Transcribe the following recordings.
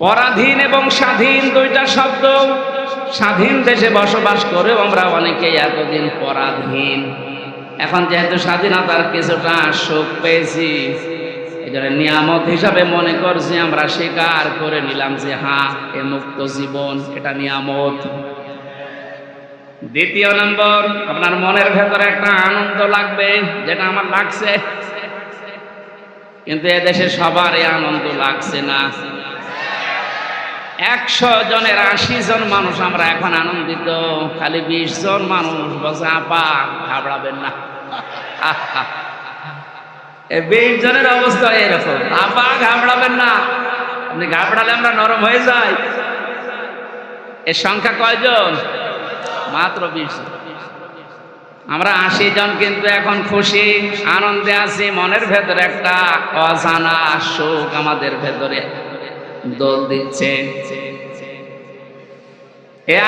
পরাধীন এবং স্বাধীন দুইটা শব্দ। স্বাধীন দেশে বসবাস করেও আমরা অনেকেই এতদিন পরাধীন। এখন যেহেতু স্বাধীনতার কিছুটা সুখ পেয়েছি নিয়ামত হিসাবে মনে করছি আমরা স্বীকার করে নিলাম যে হ্যাঁ এ মুক্ত জীবন, এটা নিয়ামত। দ্বিতীয় নম্বর, আপনার মনের ভেতরে একটা আনন্দ লাগবে, যেটা আমার লাগছে। কিন্তু এদেশে সবার এই আনন্দ লাগছে না। একশো জনের আশি জন মানুষ আমরা এখন আনন্দিত। খালি বিশ জন মানুষ, বসে আপা, ঘাবড়াবেন না। বিশ জনের অবস্থা এরকম। আপা, ঘাবড়াবেন না। আপনি ঘাবড়ালে আমরা নরম হয়ে যাই। এর সংখ্যা কয়জন? মাত্র বিশ আমরা আশি জন কিন্তু এখন খুশি, আনন্দে আছি, মনের ভেতরে একটা অজানা সুখ আমাদের ভেতরে। দোল দিচ্ছে। এ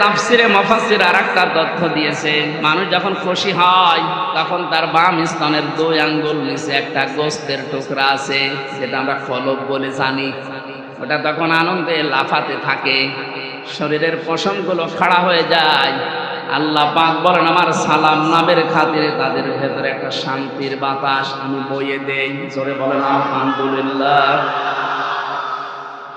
তাফসিরে মফাসির আর একটা তথ্য দিয়েছে, মানুষ যখন খুশি হয়, তখন তার বাম স্তনের দুই আঙ্গুল নিচে একটা গোস্তের টুকরা আছে, যেটা আমরা ফলক বলে জানি। ওটা তখন আনন্দে লাফাতে থাকে। শরীরের পশমগুলো খাড়া হয়ে যায়। আল্লাহ পাক বলেন, আমার সালাম নামের খাতিরে তাদের ভেতরে একটা শান্তির বাতাস আমি বইয়ে দেই। জোরে বলেন, আলহামদুলিল্লাহ।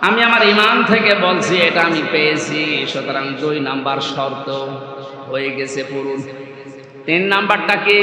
আমি আমার ইমান থেকে বলছি, এটা আমি পেয়েছি। সুতরাং দুই নাম্বার শর্ত হয়ে গেছে পূরণ। তিন নাম্বারটা কি?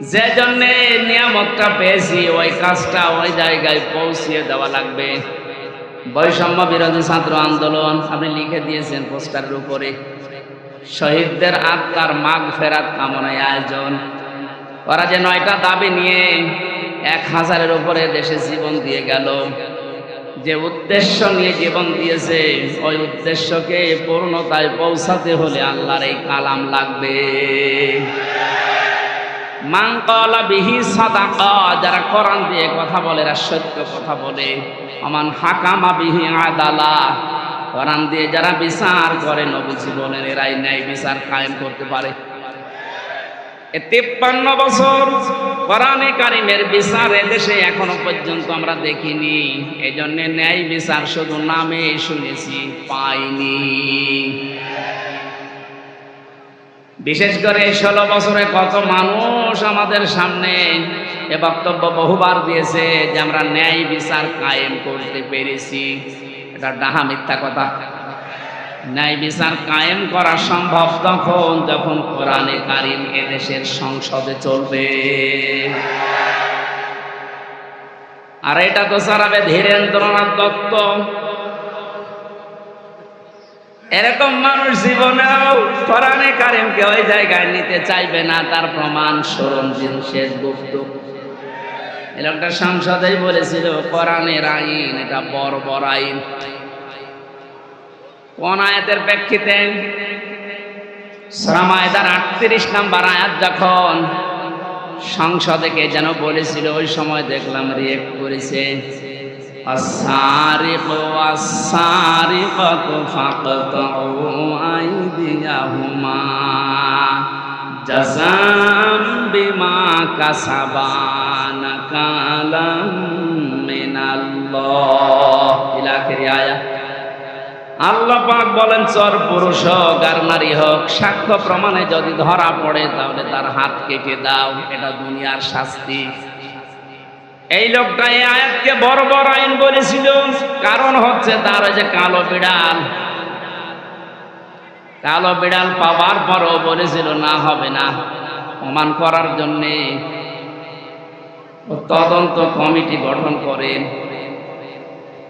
যে জন্যে নিয়ামতটা পেয়েছি, ওই কাজটা ওই জায়গায় পৌঁছিয়ে দেওয়া লাগবে। বৈষম্য বিরোধী ছাত্র আন্দোলন, আপনি লিখে দিয়েছেন পোস্টারের উপরে। শহীদদের আত্মার মাগ ফেরাত কামনায় আয়োজন। ওরা যে নয়টা দাবি নিয়ে এক হাজারের উপরে দেশে জীবন দিয়ে গেল। যে উদ্দেশ্য নিয়ে জীবন দিয়েছে, ওই উদ্দেশ্যকে পূর্ণতায় পৌঁছাতে হলে আল্লাহর এই কালাম লাগবে। বিহি সাদাকা, যারা কোরআন দিয়ে কথা বলে, এরা সত্য কথা বলে। আমান হাকামা বিহি আদালা, কোরআন দিয়ে যারা বিচার করে নবীজি বলেন এরাই ন্যায় বিচার কায়েম করতে পারে। তেপ্পান্ন বছর কোরআনে কারিমের বিচার এদেশে এখনও পর্যন্ত আমরা দেখিনি। এই জন্য ন্যায় বিচার শুধু নামে শুনেছি, পাইনি। বিশেষ করে ষোলো বছরে কত মানুষ আমাদের সামনে এ বক্তব্য বহুবার দিয়েছে যে আমরা ন্যায় বিচার কায়েম করতে পেরেছি। এটা ডাহা মিথ্যা কথা। ন্যায় বিচার কায়েম করা সম্ভব তখন, যখন কোরআনে কারিম এদেশের সংসদে চলবে। আর এটা তো সারাবে ধীরেন্দ্রনাথ দত্ত এরকম মানুষ জীবনেও কোরআনে কারিমকে ওই জায়গায় নিতে চাইবে না, তার প্রমাণ সরঞ্জিন শেষ গুপ্ত। এই সংসদেই বলেছিল, কোরআনের আইন, এটা বড় বড় আইন। কোন আয়াতের প্রেক্ষিতে শ্রমায়দার আটত্রিশ নাম্বার আয়াত যখন সংসদে কে যেন বলেছিল ওই সময় দেখলাম রিয়েক্ট করেছে السارق والسارقة فاقطعوا أيديهما جزاء بما كسبا نكالا من الله إلى آخر آية আল্লাহ পাক বলেন, চর পুরুষ হোক আর নারী হোক, সাক্ষ্য প্রমাণে যদি ধরা পড়ে, তাহলে তার হাত কেটে দাও, এটা দুনিয়ার শাস্তি। এই লোকটা এই আয়াতকে বড় বড় আইন বলেছিল। কারণ হচ্ছে তার যে কালো বিড়াল। কালো বিড়াল পাওয়ার পরও বলেছিল, না হবে না প্রমাণ করার জন্যে। তদন্ত কমিটি গঠন করেন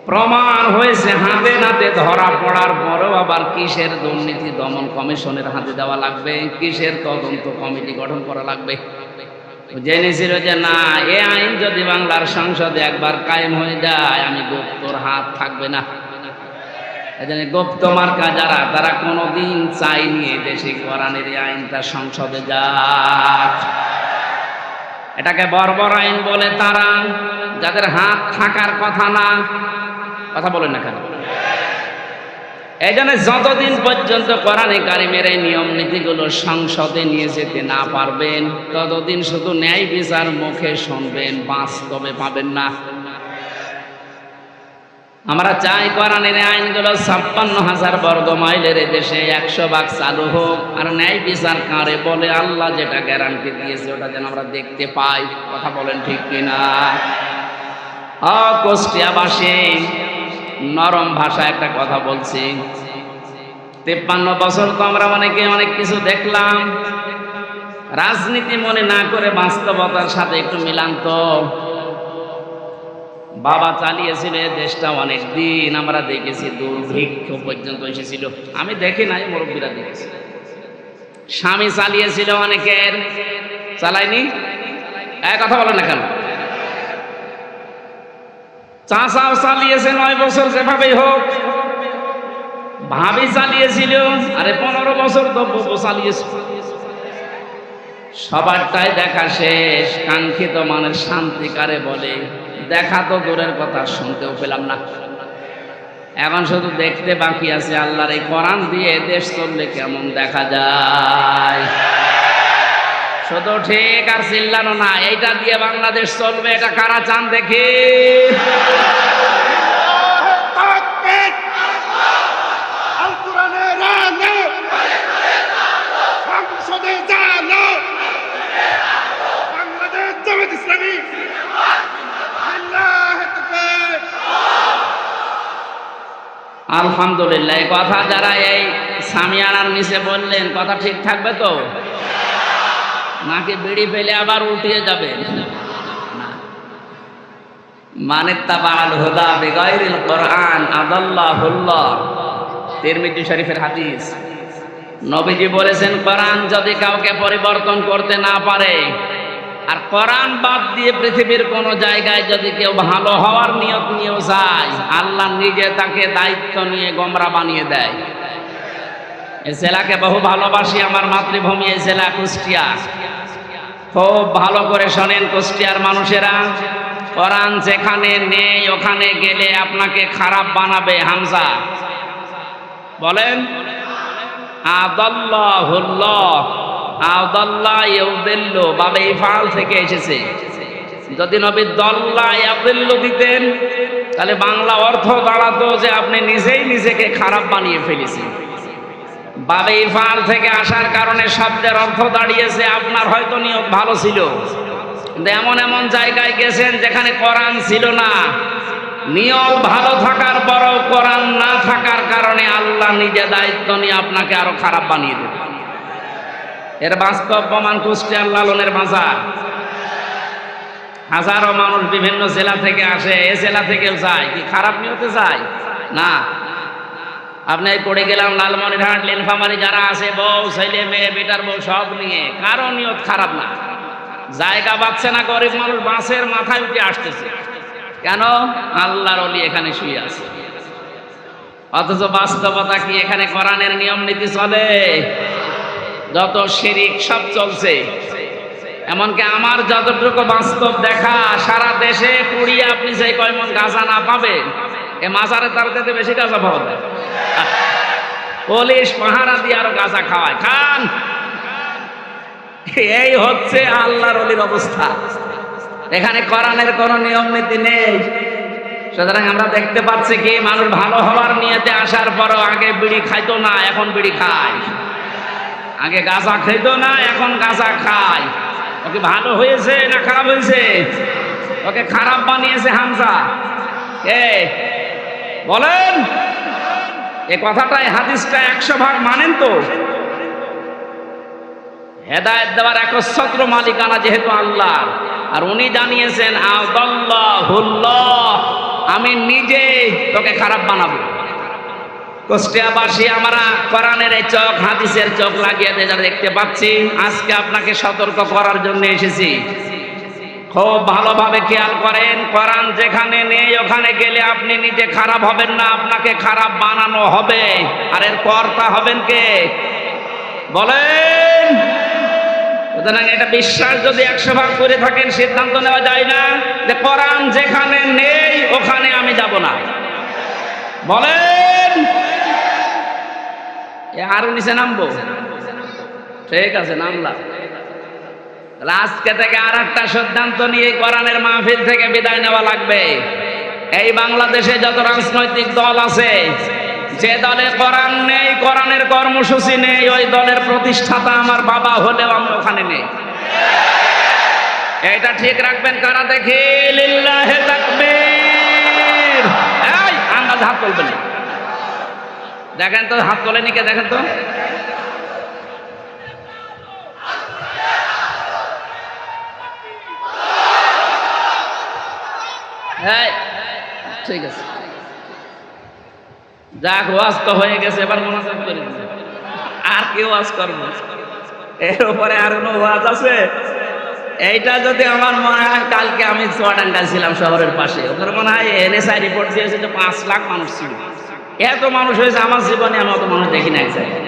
প্রমাণ হয়েছে, হাতে নাতে ধরা পড়ার পরেও আবার কিসের দুর্নীতি দমন কমিশনের হাতে দেওয়া লাগবে? কিসের তদন্ত কমিটি গঠন করা লাগবে? জেনেছিল যে না, এ আইন যদি বাংলার সংসদে একবার কায়েম হয়ে যায়, আমি গুপ্তর হাত থাকবে না। গুপ্ত মার্কা যারা, তারা কোনোদিন চাইনি দেশে কোরআনের আইনটা সংসদে যাক। এটাকে বর্বর আইন বলে তারা, যাদের হাত থাকার কথা না কথা বলেন না কেন? এই জন্য যতদিন পর্যন্ত কোরআনে কারিমের এই নিয়ম নীতিগুলো সংসদে নিয়ে যেতে না পারবেন, ততদিন শুধু ন্যায় বিচার মুখে শুনবেন, বাস্তবে পাবেন না। আমরা চাই কোরআনের আইনগুলো ছাপ্পান্ন হাজার বর্গ মাইলের দেশে একশো ভাগ চালু হোক, আর ন্যায় বিচার কারে বলে আল্লাহ যেটা গ্যারান্টি দিয়েছে, ওটা যেন আমরা দেখতে পাই। কথা বলেন ঠিক কিনা? অকুষ্টিয়াবাসী নরম ভাষা একটা কথা বলছি। তেপ্পান্ন বছর তো আমরা অনেকে অনেক কিছু দেখলাম। রাজনীতি মনে না করে বাস্তবতার সাথে একটু মিলান তো বাবা চালিয়েছিল দেশটা অনেক দিন আমরা দেখেছি দুর্ভিক্ষ পর্যন্ত এসেছিল। আমি দেখি নাই, মুরব্বীরা দেখেছি। স্বামী চালিয়েছিল অনেকের। চালায়নি? এক কথা বলে না কেন? চাষাও চালিয়েছে নয় বছর যেভাবেই হোক। ভাবি চালিয়েছিল, আরে পনেরো বছর বউ চালিয়েছে। সবারটাই দেখা শেষ, কাঙ্ক্ষিত মানের শান্তি কারে বলে? দেখা তো দূরের কথা, শুনতেও পেলাম না। এখন শুধু দেখতে বাকি আছে আল্লাহর এই কোরআন দিয়ে দেশ চললে কেমন দেখা যায়? শুধু ঠিক আর চিল্লানো না, এইটা দিয়ে বাংলাদেশ চলবে, এটা কারা চান দেখি? আলহামদুলিল্লাহ কথা যারা এই সামিয়ানার নিচে বললেন, কথা ঠিক থাকবে তো? নাকি বিড়ি ফেলে আবার উঠিয়ে যাবে। মানে তাবাল হুদা বেগাইরিল কোরআন, আদাল্লাহুল্লাহ। তিরমিজি শরীফের হাদিস। নবীজি বলেছেন, কোরআন যদি কাউকে পরিবর্তন করতে না পারে, আর কোরআন বাদ দিয়ে পৃথিবীর কোন জায়গায় যদি কেউ ভালো হওয়ার নিয়ত নিয়েও যায়, আল্লাহ নিজে তাকে দায়িত্ব নিয়ে গোমরা বানিয়ে দেয়। এই জেলাকে বহু ভালোবাসি, আমার মাতৃভূমি এই জেলা কুষ্টিয়া। খুব ভালো করে শোনেন কুষ্টিয়ার মানুষেরা। কোরআন যেখানে নেই, ওখানে গেলে আপনাকে খারাপ বানাবে হামজা। বলেন? ইফাল থেকে এসেছে। যদি নবী দল্লা দিতেন, তাহলে বাংলা অর্থ দাঁড়াতো যে আপনি নিজেই নিজেকে খারাপ বানিয়ে ফেলেছেন। বাবে ইফাল থেকে আসার কারণে শব্দের অর্থ দাঁড়িয়েছে, আপনার হয়তো নিয়ত ভালো ছিল। এমন এমন জায়গায় গেছেন যেখানে কোরআন ছিল না। নিয়ত ভালো থাকার পরও কোরআন না থাকার কারণে আল্লাহ নিজে দায়িত্ব নিয়ে আপনাকে আরও খারাপ বানিয়ে দেবে। এর বাস্তব প্রমাণ কুষ্টিয়ার লালনের বাজার। হাজারো মানুষ বিভিন্ন জেলা থেকে আসে, এ জেলা থেকেও যায়, কি খারাপ নিয়তে যায়? না। আপনি করে গেলাম লালমনিরহাট লীলফামারি যারা আছে, বউ, ছেলে, মেয়ে, বেটার বউ, সব নিয়ে। কারও নিয়ত খারাপ না। জায়গা পাচ্ছে না, গরিব মানুষ বাঁশের মাথায় উঠে আসতেছে। কেন? আল্লাহর অলি এখানে শুয়ে আছে। অথচ বাস্তবতা কি এখানে কোরআনের নিয়ম নীতি চলে? যত শিরিক, সব চলছে। এমনকি আমার যতটুকু বাস্তব দেখা, সারা দেশে কুড়িয়ে আপনি সেই কয়মন গাঁজা না পাবে, এ মাজারে তার বেশি গাঁজা পাওয়া যায়। পুলিশ পাহারা দিয়ে আরও গাঁজা খাওয়ায়। খান। এই হচ্ছে আল্লাহর অলির অবস্থা। এখানে কোরআনের কোনো নিয়ম নীতি নেই। সুতরাং আমরা দেখতে পাচ্ছি কি, মানুষ ভালো হওয়ার নিয়েতে আসার পরও আগে বিড়ি খাইতো না, এখন বিড়ি খায়। আগে গাঁজা খাইতো না, এখন গাঁজা খায়। ওকে ভালো হয়েছে না খারাপ হয়েছে? ওকে খারাপ বানিয়েছে হামজা। এ, বলেন। এ কথাটাই হাদিসটা একশো ভাগ মানেন তো। হেদায়ত দেওয়ার একচ্ছত্র মালিকানা যেহেতু আল্লাহ, আর উনি জানিয়েছেন আমি নিজে তোকে খারাপ বানাবো। কুষ্টিয়াবাসী, আমরা কোরআনের এই চোখ, হাদিসের চোখ লাগিয়ে যারা দেখতে পাচ্ছি। আজকে আপনাকে সতর্ক করার জন্য এসেছি। খুব ভালোভাবে খেয়াল করেন, কোরআন যেখানে নেই, ওখানে গেলে আপনি নিজে খারাপ হবেন না, আপনাকে খারাপ বানানো হবে। আর এর কর্তা হবেন কে? বলেন। এটা বিশ্বাস যদি একশো ভাগ করে থাকেন, সিদ্ধান্ত নেওয়া যায় না যে কোরআন যেখানে নেই, ওখানে আমি যাব না। বলেন। আরও নিচে নামবো? ঠিক আছে, নামলাম। আজকে থেকে আর একটা সিদ্ধান্ত নিয়ে কোরআনের মাহফিল থেকে বিদায় নেওয়া লাগবে। এই বাংলাদেশে যত রাজনৈতিক দল আছে, যে দলে কোরআন নেই, কোরআনের কর্মসূচি নেই, ওই দলের প্রতিষ্ঠাতা আমার বাবা হলেও আমি ওখানে নেই। এটা ঠিক রাখবেন কারা দেখি? এই আন্দাজ হাত তুলবেন। দেখেন তো, হাত তোলেনি কে? দেখেন তো। এই, ঠিক আছে। যাক ওয়াজ তো হয়ে গেছে এবার মোনাজাত করে আর কি ওয়াজ করব এর উপরে আর কোনো ওয়াজ আছে? এইটা যদি আমার মনে হয় কালকে আমি চুয়াডাঙ্গা ছিলাম শহরের পাশে। ওখানে মনে হয় এনএসআই রিপোর্ট দিয়েছে যে পাঁচ লাখ মানুষ ছিল। এত মানুষ হয়েছে আমার জীবনে আমি অত মানুষ দেখি না এক জায়গায়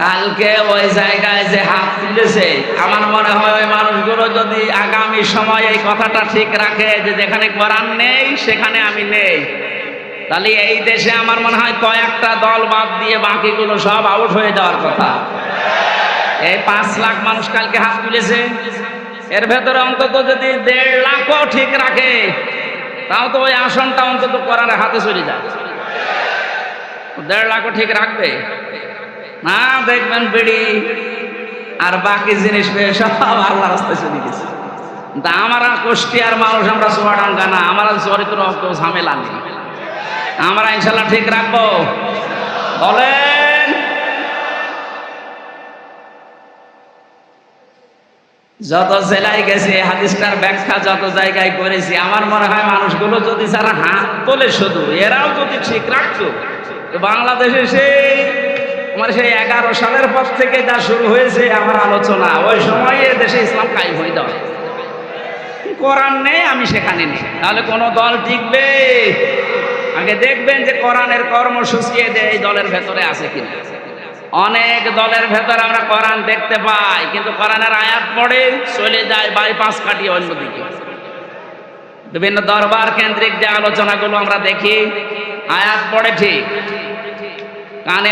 কালকে ওই জায়গায় যে হাত তুলেছে আমার মনে হয় ওই মানুষগুলো যদি আগামী সময় এই কথাটা ঠিক রাখে যে যেখানে কোরআন নেই, সেখানে আমি নেই। তাহলে এই দেশে আমার মনে হয় কয়েকটা দল বাদ দিয়ে বাকিগুলো সব আউট হয়ে যাওয়ার কথা। এই পাঁচ লাখ মানুষ কালকে হাত তুলেছে। এর ভেতরে অন্তত যদি দেড় লাখও ঠিক রাখে, তাও তো ওই আসনটা অন্তত কোরআনের হাতে চলে যায়। দেড় লাখও ঠিক রাখবে। না, দেখবেন বিড়ি আর বাকি জিনিস পেয়ে সব আল্লাহ রাস্তায় চলে গেছে। তা আমরা কুষ্টিয়ার মানুষ আমরা চুয়াডাঙ্গা না, আমরা চরিত্র অত ঝামেলা নেই। আমরা ইনশাল্লাহ ঠিক রাখব। বলেন। যত জেলায় গেছে হাদিসটার ব্যাখ্যা যত জায়গায় করেছি, আমার মনে হয় মানুষগুলো যদি যারা হাত তোলে শুধু, এরাও যদি ঠিক রাখতো বাংলাদেশে সেই আমার সেই এগারো সালের পর থেকে যা শুরু হয়েছে আমার আলোচনা, ওই সময়ে দেশে ইসলাম কায়েম হয়ে যাওয়া কোরআন নেই, আমি সেখানে নেই। তাহলে কোনো দল টিকবে? আগে দেখবেন যে কোরআনের কর্মসূচি এই দলের ভেতরে আছে কিনা। অনেক দলের ভেতরে আমরা কোরআন দেখতে পাই, কিন্তু কোরআনের আয়াত পড়ে চলে যায় বাইপাস কাটিয়ে অন্যদিকে। বিভিন্ন দরবার কেন্দ্রিক যে আলোচনাগুলো আমরা দেখি, আয়াত পড়ে ঠিক। কানে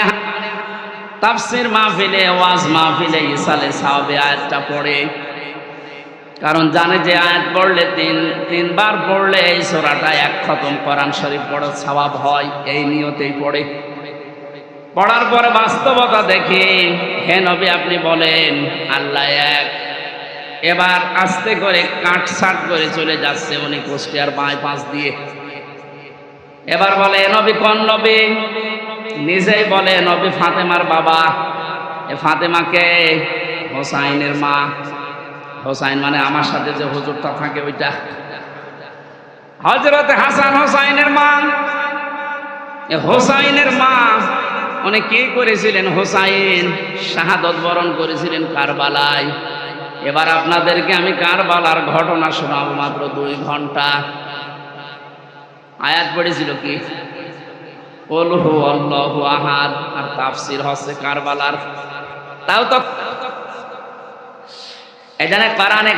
তাফসির মাহফিলে, ওয়াজ মাহফিলে ইসালে সাহাবে আয়াতটা পড়ে। কারণ জানে যে আয়াত পড়লে তিন, তিনবার পড়লে এই সোরাটা এক খতম কোরআন শরীফ পড়ার স্বভাব হয়, এই নিয়তেই পড়ে। পড়ার পরে বাস্তবতা দেখি, হে নবী আপনি বলেন, আল্লাহ এক। এবার আস্তে করে কাঠ কাটসাট করে চলে যাচ্ছে উনি কুষ্টিয়ার বাঁয় পাশ দিয়ে। এবার বলে, "এ নবী কোন নবী? নিজেই বলে, নবী ফাতেমার বাবা। এ ফাতেমাকে হোসাইনের মা। হোসাইন মানে আমার সাথে যে হুজুরটা থাকে ওইটা। হজরত হাসান হোসাইনের মা। হোসাইনের মা উনি কি করেছিলেন? হোসাইন শাহাদত বরণ করেছিলেন কারবালায়। এবার আপনাদেরকে আমি কারবালার ঘটনা শোনাবো মাত্র দুই ঘণ্টা। আয়াত পড়েছিল কি? আর তাফসির কারবালার। তাও তো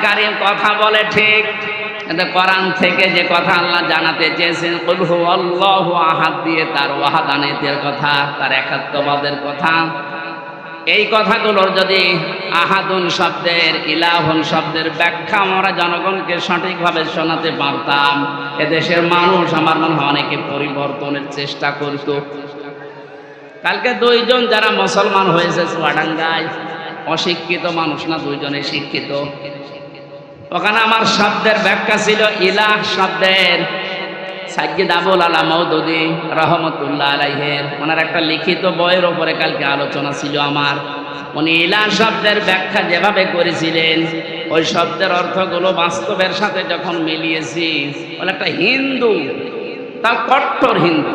কারিম কথা বলে ঠিক। কোরআন থেকে যে কথা আল্লাহ জানাতে চেয়েছেন কুলহু আল্লাহ আহাদ দিয়ে তার ওয়াহাদানিতের কথা, তার একাত্মবাদের কথা। এই কথাগুলোর যদি আহাদুন শব্দের, ইলাহুন শব্দের ব্যাখ্যা আমরা জনগণকে সঠিকভাবে শোনাতে পারতাম, এদেশের মানুষ আমার মনে হয় অনেকে পরিবর্তনের চেষ্টা করত। কালকে দুইজন যারা মুসলমান হয়েছে চুয়াডাঙ্গায়, অশিক্ষিত মানুষ না দুইজনে শিক্ষিত। ওখানে আমার শব্দের ব্যাখ্যা ছিল ইলাহ শব্দের সাজ্জিদ আবুল আলা মৌদুদি রহমতুল্লাহ আলাইহের। ওনার একটা লিখিত বইয়ের ওপরে কালকে আলোচনা ছিল আমার। উনি ইলা শব্দের ব্যাখ্যা যেভাবে করেছিলেন, ওই শব্দের অর্থগুলো বাস্তবের সাথে যখন মিলিয়েছি, বলে একটা হিন্দু তা কট্টর হিন্দু।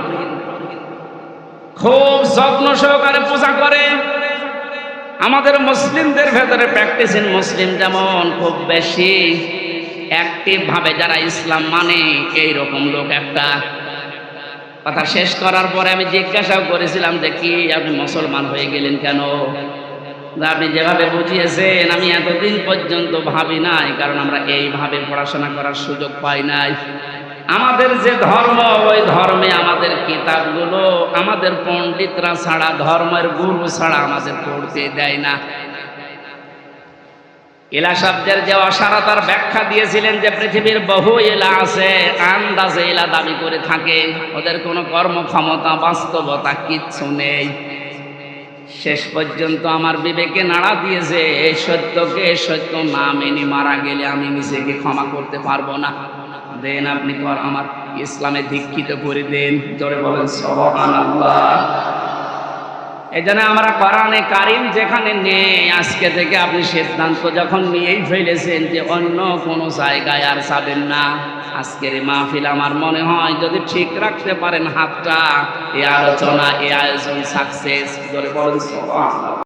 খুব যত্ন সহকারে পূজা করে। আমাদের মুসলিমদের ভেতরে প্র্যাকটিসিং মুসলিম যেমন খুব বেশি। অ্যাক্টিভ ভাবে যারা ইসলাম মানে এই রকম লোক একটা। কথা শেষ করার পরে আমি জিজ্ঞাসাও করেছিলাম যে কি আপনি মুসলমান হয়ে গেলেন কেন? আপনি যেভাবে বুঝিয়েছেন, আমি এতদিন পর্যন্ত ভাবি নাই, কারণ আমরা এইভাবে পড়াশোনা করার সুযোগ পাই নাই। আমাদের যে ধর্ম, ওই ধর্মে আমাদের কিতাবগুলো, আমাদের পণ্ডিতরা ছাড়া, ধর্মের গুরু ছাড়া আমাদের পড়তে দেয় না। এলা শব্দের যে অসারতার ব্যাখ্যা দিয়েছিলেন যে পৃথিবীর বহু এলা আছে, আন্দাজে এলা দাবি করে থাকে, ওদের কোনো কর্মক্ষমতা, বাস্তবতা কিচ্ছু নেই। শেষ পর্যন্ত আমার বিবেকে নাড়া দিয়েছে এই সত্যকে সত্য না মেনে মারা গেলে আমি নিজেকে ক্ষমা করতে পারব না। দেন আপনি আমার ইসলামে দীক্ষিত করে দেন, জোরে বলেন, সুবহানাল্লাহ। এই জন্য আমরা কোরআনে কারিম যেখানে নেই, আজকে থেকে আপনি সিদ্ধান্ত যখন নিয়েই ফেলেছেন যে অন্য কোনো জায়গায় আর যাবেন না আজকের মাহফিল আমার মনে হয় যদি ঠিক রাখতে পারেন হাতটা এ আলোচনা এ আয়োজন সাকসেস বলে বলেন।